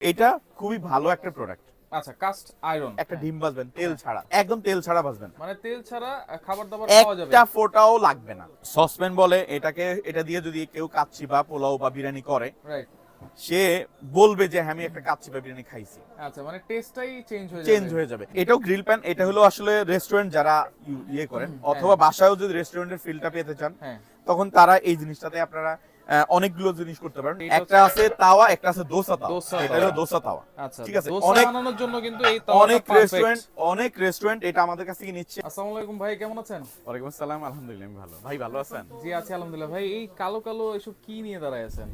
এটা খুবই ভালো একটা প্রোডাক্ট আচ্ছা কাস্ট আয়রন একটা ডিম ভাজবেন তেল ছাড়া একদম তেল ছাড়া ভাজবেন। মানে তেল ছাড়া খাবার দাবার পাওয়া যাবে। একটা ফোটাও লাগবে না। সসপ্যান বলে এটাকে এটা দিয়ে যদি কেউ কাচ্ছি বা পোলাও বা বিরিয়ানি করে রাইট সে বলবে যে হ্যাঁ, আমি একটা কাচ্ছি বা বিরিয়ানি খাইছি। আচ্ছা মানে টেস্টটাই চেঞ্জ হয়ে চেঞ্জ যাবে। হয়ে যাবে। এটাও গ্রিল প্যান এটা হলো আসলে রেস্টুরেন্ট যারা ইয়ে করেন হ্যাঁ। অথবা বাসায়ও যদি রেস্টুরেন্টের ফিলটা পেতে চান হ্যাঁ। তখন তারা এই জিনিসটাতে আপনারা অনেকগুলো জিনিস করতে পারেন। একটা আছে তাওয়া একটা আছে দোসা তাওয়া। এটা হলো দোসা তাওয়া। আচ্ছা ঠিক আছে, দোসা অনেক- বানানোর জন্য কিন্তু এই তাওয়া অনেক রেস্টুরেন্ট অনেক রেস্টুরেন্ট এটা আমাদের কাছ থেকে নিচ্ছে। আসসালামু আলাইকুম ভাই কেমন আছেন? ওয়ালাইকুম আসসালাম আলহামদুলিল্লাহ আমি ভালো। ভাই ভালো আছেন? জি আছি আলহামদুলিল্লাহ। ভাই এই কালো কালো এসব কি নিয়ে দাঁড়ায় আছেন?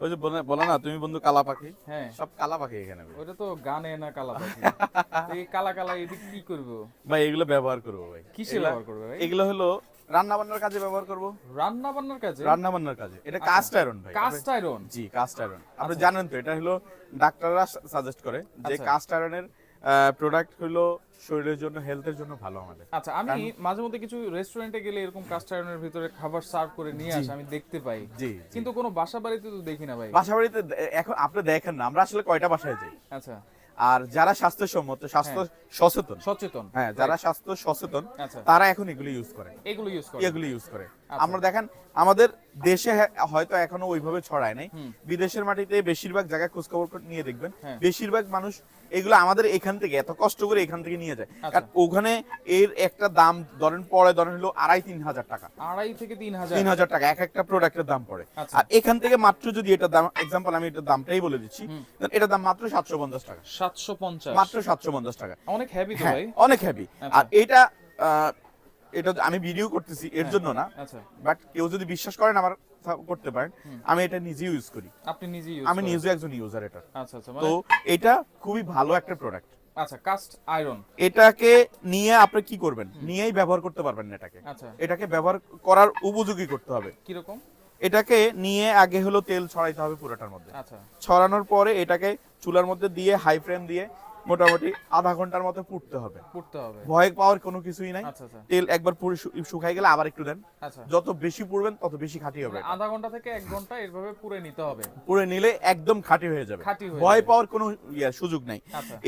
ওই যে বলে না তুমি বন্ধু কালা পাখি। হ্যাঁ। সব কালা পাখি এখানে। ওটা তো গানে না কালা পাখি। এই কালা কালা এদিক কি করব? ভাই এগুলো ব্যবহার করব ভাই। কিসে ব্যবহার করবে ভাই? এগুলো হলো রান্না বান্নার কাজে ব্যবহার করব? রান্না বান্নার কাজে? রান্না বান্নার কাজে। এটা কাস্ট আয়রন ভাই। কাস্ট আয়রন জি কাস্ট আয়রন আপনি জানেন তো এটা হলো ডাক্তাররা সাজেস্ট করে যে আচ্ছা। কাস্ট আয়রনের প্রোডাক্ট হলো শরীরের জন্য হেলথের জন্য ভালো আমাদের। আচ্ছা আমি মাঝে মধ্যে কিছু রেস্টুরেন্টে গেলে এরকম কাস্ট আয়রনের ভিতরে খাবার সার্ভ করে নিয়ে আসে আমি দেখতে পাই। জি কিন্তু কোনো বাসা বাড়িতে তো দেখি না ভাই। বাসা বাড়িতে এখন আপনি দেখেন না আমরা আসলে কয়টা বাসায় যাই। আচ্ছা। আর যারা স্বাস্থ্যসম্মত স্বাস্থ্য সচেতন। সচেতন। হ্যাঁ যারা স্বাস্থ্য সচেতন আচ্ছা। তারা এখন এগুলো ইউজ করে। এগুলো ইউজ করে। এগুলো ইউজ করে। আমরা দেখেন আমাদের দেশে হ্যাঁ- হয়তো এখনও ওইভাবে ছড়ায় নাই। বিদেশের মাটিতে বেশিরভাগ জায়গায় খোঁজখবর নিয়ে দেখবেন। হ্যাঁ। বেশিরভাগ মানুষ এগুলো আমাদের এখান থেকে এত কষ্ট করে এখান থেকে নিয়ে যায়। আচ্ছা। কারণ ওখানে এর একটা দাম ধরেন পড়ে ধরেন হলো আড়াই তিন হাজার টাকা। আড়াই থেকে তিন হাজার। তিন হাজার টাকা এক একটা প্রোডাক্টের দাম পড়ে। আচ্ছা। আর এখান থেকে মাত্র যদি এটা দাম এক্সাম্পল আমি এটার দামটাই বলে দিচ্ছি এটা দাম মাত্র সাতশো পঞ্চাশ টাকা। সাতশো পঞ্চাশ। মাত্র সাতশো পঞ্চাশ টাকা। অনেক হ্যাঁ ভাই। অনেক হ্যাভি আচ্ছা। আর এটা আহ, এটা আমি ভিডিও করতেছি এর জন্য না। আচ্ছা। বাট কেউ যদি বিশ্বাস করেন আমার করতে পারেন আমি এটা নিজে ইউজ করি। আপনি নিজে ইউজ আমি নিজে একজন ইউজার এটা। আচ্ছা আচ্ছা তো মানে এটা খুবই ভালো একটা প্রোডাক্ট আচ্ছা কাস্ট আয়রন এটাকে নিয়ে আপনি কি করবেন? নিয়েই ব্যবহার করতে পারবেন না এটাকে। আচ্ছা। এটাকে ব্যবহার করার উপযোগী করতে হবে। কীরকম? এটাকে নিয়ে আগে হলো তেল ছড়াইতে হবে পুরোটার মধ্যে। আচ্ছা। ছড়ানোর পরে এটাকে চুলার মধ্যে দিয়ে হাই ফ্লেম দিয়ে মোটামুটি আধা ঘণ্টার মতো পুড়তে হবে। পুড়তে হবে। ভয় পাওয়ার কোনো কিছুই নাই। আচ্ছা আচ্ছা। তেল একবার পুরো শুকাই গেলে আবার একটু দেন। আচ্ছা। যত বেশি পুড়বেন তত বেশি খাঁটি হবে মানে আধা ঘণ্টা থেকে এক ঘণ্টা এভাবে পুরে নিতে হবে। পুড়ে নিলে একদম খাঁটি হয়ে যাবে। ভয় পাওয়ার কোনো ইয়ে সুযোগ নাই।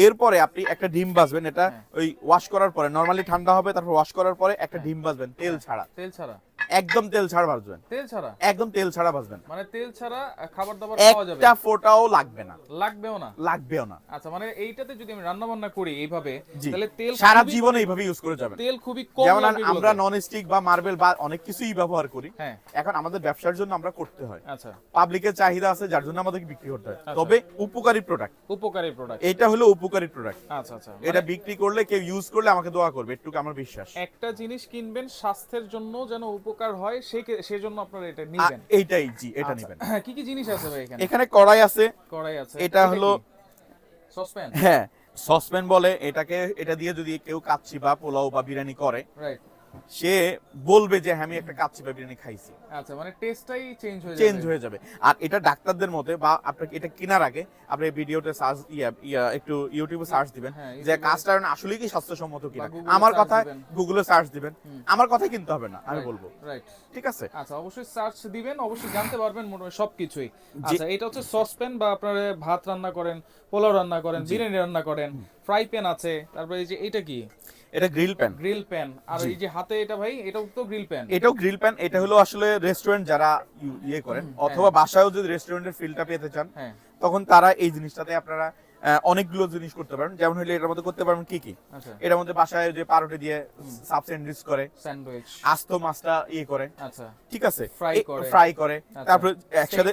এরপরে আপনি একটা ডিম ভাজবেন এটা হ্যাঁ। ওই ওয়াশ করার পরে নরমালি ঠান্ডা হবে তারপর ওয়াশ করার পরে একটা ডিম ভাজবেন তেল ছাড়া। তেল ছাড়া। একদম তেল ছাড়া ভাজবেন তেল ছাড়া? একদম তেল ছাড়া ভাজবেন মানে তেল ছাড়া খাবার দাবার পাওয়া যাবে? একটা ফোটাও লাগবে না। লাগবেও না? লাগবেও না। আচ্ছা মানে এইটাতে যদি আমি রান্না বান্না করি এইভাবে তাহলে তেল সারা জীবন এইভাবে ইউজ করে যাবেন। তেল খুবই কম যেমন আমরা নন স্টিক বা মার্বেল বা অনেক কিছুই ব্যবহার করি হ্যাঁ। এখন আমাদের ব্যবসার জন্য আমরা করতে হয়। আচ্ছা। পাবলিকের চাহিদা আছে যার জন্য আমাদেরকে বিক্রি করতে হয়। আচ্ছা। তবে উপকারী প্রোডাক্ট উপকারী প্রোডাক্ট এটা হলো উপকারী প্রোডাক্ট আচ্ছা আচ্ছা। এটা মানে বিক্রি করলে কেউ ইউজ করলে আমাকে দোয়া করবে একটু আমার বিশ্বাস। একটা জিনিস কিনবেন স্বাস্থ্যের জন্য যেন উপকার হয় সেই সেজন্য আপনারা এটা নেবেন। এইটাই জি এটা নেবেন। হ্যাঁ কি কি জিনিস আছে ভাই এখানে? এখানে কড়াই আছে। কড়াই আছে। এটা হলো- সসপ্যান হ্যাঁ সসপ্যান বলে এটাকে এটা দিয়ে যদি কেউ কাচ্ছি বা পোলাও বা বিরিয়ানি করে রাইট সে বলবে যে হ্যাঁ, আমি একটা কাচ্ছি বা বিরিয়ানি খাইছি। আচ্ছা মানে টেস্টটাই চেঞ্জ হয়ে চেঞ্জ যাবে। হয়ে যাবে। আর এটা ডাক্তারদের মতে বা আপনাকে এটা কেনার আগে আপনি ভিডিওতে সার্চ ইয়া একটু ইউটিউবে সার্চ দিবেন হ্যাঁ, যে ইউটিউবে- কাস্ট আয়রন আসলেই কি স্বাস্থ্যসম্মত কিনা? আমার কথা গুগলে সার্চ দিবেন। আমার কথা কিনতে হবে না আমি বলব। রাইট ঠিক আছে? আচ্ছা অবশ্যই সার্চ দিবেন অবশ্যই জানতে পারবেন মোটামুটি সবকিছুই। আচ্ছা এটা হচ্ছে সসপ্যান বা আপনারা ভাত রান্না করেন পোলাও রান্না করেন বিরিয়ানি রান্না করেন। ফ্রাই প্যান আছে তারপরে এই যে এটা কি? এটা গ্রিল প্যান। Grill pan. আর এই যে হাতে এটা ভাই এটাও তো গ্রিল প্যান? এটাও গ্রিল প্যান এটা হলো আসলে রেস্টুরেন্ট যারা ইয়ে করেন অথবা বাসায়ও যদি রেস্টুরেন্টের ফিলটা পেতে চান হ্যাঁ। তখন তারা এই জিনিসটাতে আপনারা অনেকগুলো জিনিস করতে পারেন। যেমন হলে এটার মধ্যে করতে পারবেন কি কি? আচ্ছা। এটার মধ্যে বাসায় যে পারোটি দিয়ে সাব স্যান্ডউইচ করে স্যান্ডউইচ। আস্ত মাছটা ইয়ে করে আচ্ছা। ঠিক আছে? Fry করে। ফ্রাই করে আচ্ছা। তারপরে একসাথে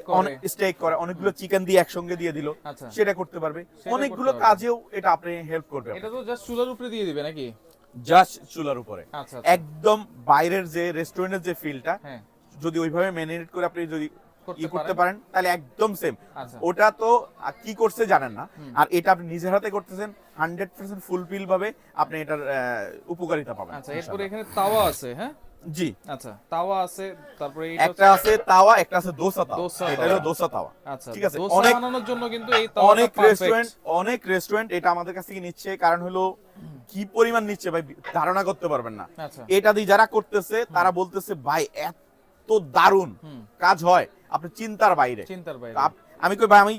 স্টেক করে অনেকগুলো চিকেন দিয়ে একসঙ্গে দিয়ে দিল আচ্ছা। সেটা করতে পারবে। অনেকগুলো কাজেও এটা আপনি হেল্প করবে এটা তো জাস্ট চুলার উপরে দিয়ে দিবে নাকি? জাস্ট চুলার উপরে। একদম বাইরের যে রেস্টুরেন্টের যে ফিলটা হ্যাঁ। যদি ওইভাবে ম্যারিনেট করে আপনি যদি ই করতে পারেন। তাহলে একদম সেম আচ্ছা। ওটা তো কি করছে জানেন না। আর এটা আপনি নিজের হাতে করতেছেন হান্ড্রেড পার্সেন্ট ফুলফিল ভাবে আপনি এটার উপকারিতা পাবেন আচ্ছা এরপরে এখানে তাওয়া আছে হ্যাঁ? জি। আচ্ছা তাওয়া আছে তারপরে একটা আছে তাওয়া একটা আছে দোসা তাওয়া। এটা হলো দোসা তাওয়া। আচ্ছা ঠিক আছে, অনেক- বানানোর জন্য কিন্তু এই তাওয়াটা অনেক রেস্টুরেন্ট অনেক রেস্টুরেন্ট এটা আমাদের কাছ থেকে নিচ্ছে কারণ হলো কি পরিমাণ নিচ্ছে ভাই ধারণা করতে পারবেন না। আচ্ছা। এটা দিয়ে যারা করতেছে তারা বলতেছে ভাই এত দারুণ কাজ হয়। আপনি চিন্তার বাইরে। চিন্তার বাইরে। আমি কই ভাই আমি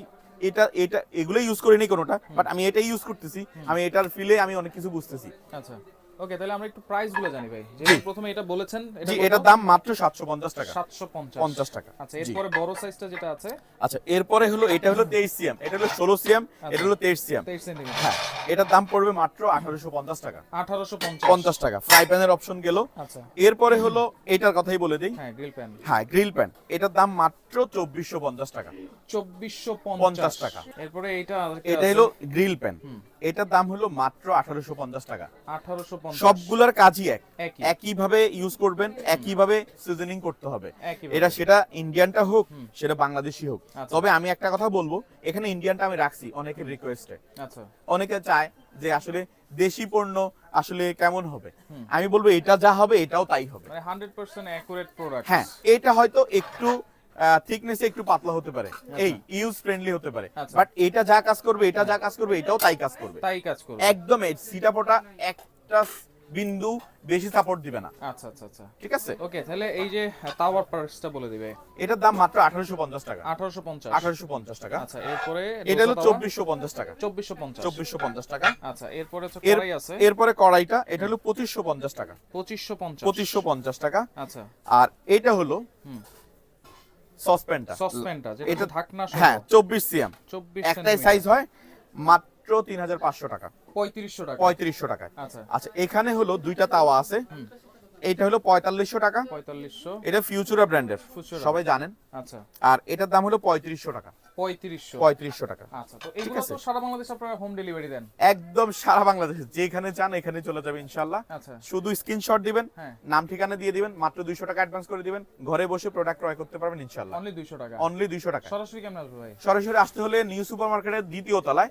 এটা এটা এগুলো ইউজ করিনি কোনোটা বাট আমি এটাই ইউজ করতেছি। আমি এটার ফিলে আমি অনেক কিছু বুঝতেছি। আচ্ছা। ওকে তাহলে আমরা একটু প্রাইসগুলো জানি ভাই। যে জি। প্রথমে এটা বলেছেন জি এটার দাম মাত্র সাতশো পঞ্চাশ টাকা। সাতশো পঞ্চাশ। পঞ্চাশ টাকা। আচ্ছা। এরপরে বড় সাইজটা যেটা আছে? আচ্ছা এরপরে হলো এটা হলো তেইশ সিএম। এটা হলো ষোলো সিএম এটা হলো তেইশ সিএম। তেইশ সেন্টিমিটার হ্যাঁ এটার দাম পড়বে মাত্র আঠারোশো পঞ্চাশ টাকা। আঠারোশো পঞ্চাশ। পঞ্চাশ টাকা। ফ্রাই প্যানের অপশন গেল। আচ্ছা। এরপরে হলো এটার কথাই বলে দিই। হ্যাঁ গ্রিল প্যান হ্যাঁ গ্রিল প্যান এটার দাম মাত্র চব্বিশশো পঞ্চাশ টাকা। চব্বিশশো পঞ্চাশ। পঞ্চাশ টাকা। এরপরে এটা এটা হলো গ্রিল প্যান এটার দাম হলো মাত্র আঠারোশো পঞ্চাশ টাকা। আঠারোশো পঞ্চাশ। সবগুলোর কাজই এক। একই। একইভাবে ইউজ করবেন একইভাবে সিজনিং করতে হবে। এটা সেটা ইন্ডিয়ানটা হোক সেটা বাংলাদেশি হোক। আচ্ছা। তবে আমি একটা কথা বলব এখানে ইন্ডিয়ানটা আমি রাখছি অনেকের রিকোয়েস্টে আচ্ছা। অনেকে চায় যে আসলে দেশি পণ্য আসলে কেমন হবে। আমি বলব এটা যা হবে এটাও তাই হবে। মানে হান্ড্রেড পার্সেন্ট প্রোডাক্ট হ্যাঁ এটা হয়তো একটু থিকনেস একটু পাতলা হতে পারে। এই ইউজ ফ্রেন্ডলি হতে পারে। আচ্ছা। বাট এটা যা কাজ করবে এটা যা কাজ করবে এটাও তাই কাজ করবে। তাই কাজ করবে। একদম সিটাপোটা একটা বিন্দু বেশি সাপোর্ট দিবে না। আচ্ছা আচ্ছা আচ্ছা। ঠিক আছে? ওকে তাহলে এই যে টাওয়ার প্রাইসটা বলে দিবে। এটার দাম মাত্র আঠারোশো পঞ্চাশ টাকা। আঠারোশো পঞ্চাশ। আঠারোশো পঞ্চাশ টাকা। আচ্ছা এরপরে এটা হলো চব্বিশশো পঞ্চাশ টাকা। চব্বিশশো পঞ্চাশ। চব্বিশশো পঞ্চাশ টাকা। আচ্ছা এরপরে হচ্ছে কড়াই আছে? এরপরে কড়াইটা এটা হলো পঁচিশশো পঞ্চাশ টাকা। পঁচিশশো পঞ্চাশ। পঁচিশশো পঞ্চাশ টাকা। আচ্ছা। আর এটা হলো হুম। সসপ্যানটা সসপ্যানটা যেটা এটা- ঢাকনা হ্যাঁ চব্বিশ সিএম। চব্বিশ একটাই সাইজ হয় মাত্র তিন হাজার পাঁচশো টাকা। পঁয়ত্রিশশো টাকা। পঁয়ত্রিশশো টাকায়। আচ্ছা। আচ্ছা এখানে হলো দুইটা তাওয়া আছে। এটা হলো পঁয়তাল্লিশশো টাকা। পঁয়তাল্লিশশো। এটা ফিউচুরা ব্র্যান্ডের সবাই জানেন। আচ্ছা। আর এটার দাম হলো পঁয়ত্রিশশো টাকা। পঁয়ত্রিশশো। পঁয়ত্রিশশো টাকা। আচ্ছা তো এগুলো তো সারা বাংলাদেশ আপনারা হোম ডেলিভারি দেন। একদম সারা বাংলাদেশে যেখানে চান এখানে চলে যাবে ইনশাল্লাহ আচ্ছা। শুধু স্ক্রিনশট দিবেন হ্যাঁ। নাম ঠিকানা দিয়ে দিবেন মাত্র দুইশো টাকা অ্যাডভান্স করে দিবেন ঘরে বসে প্রোডাক্ট ক্রয় করতে পারবেন ইনশাল্লাহ অনলি দুইশো টাকা। অনলি দুইশো টাকা। সরাসরি কেমন আসবে ভাই? সরাসরি আসতে হলে নিউ সুপার মার্কেটের দ্বিতীয় তলায়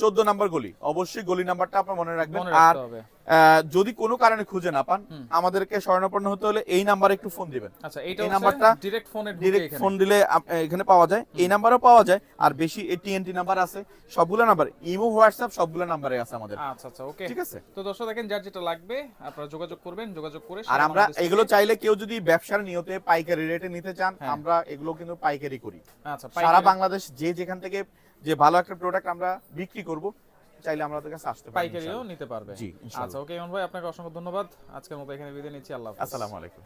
চোদ্দ নাম্বার গলি। অবশ্যই গলি নাম্বারটা আপনার মনে রাখবেন। আর যদি কোনো কারণে খুঁজে না পান আমাদেরকে স্বর্ণপন্ন হতে হলে এই নাম্বারে একটু ফোন দিবেন। আচ্ছা এই নাম্বারটা ফোনে ফোন দিলে এখানে পাওয়া যায়। এই নাম্বারও পাওয়া যায় আর বেশি টিএনটি নাম্বার আছে সবগুলো নাম্বার ইমো হোয়াটসঅ্যাপ সবগুলো নাম্বারে আছে আমাদের। আচ্ছা আচ্ছা ওকে। ঠিক আছে? তো দর্শক দেখেন যার যেটা লাগবে আপনারা যোগাযোগ করবেন যোগাযোগ করে আর আমরা এগুলো চাইলে কেউ যদি ব্যবসার নিয়তে পাইকারি রেটে নিতে চান হ্যাঁ। আমরা এগুলো কিন্তু পাইকারি করি। আচ্ছা সারা বাংলাদেশ যে যেখান থেকে যে ভালো একটা প্রোডাক্ট আমরা বিক্রি করব চাইলে আমাদের কাছে আসতে পারি পাইকারিও নিতে পারবে। জি, আচ্ছা ওকে ইমন ভাই আপনাকে অসংখ্য ধন্যবাদ। আজকের মতো এখানে বিদায় নিচ্ছি আল্লাহ হাফেজ। আসসালামু আলাইকুম।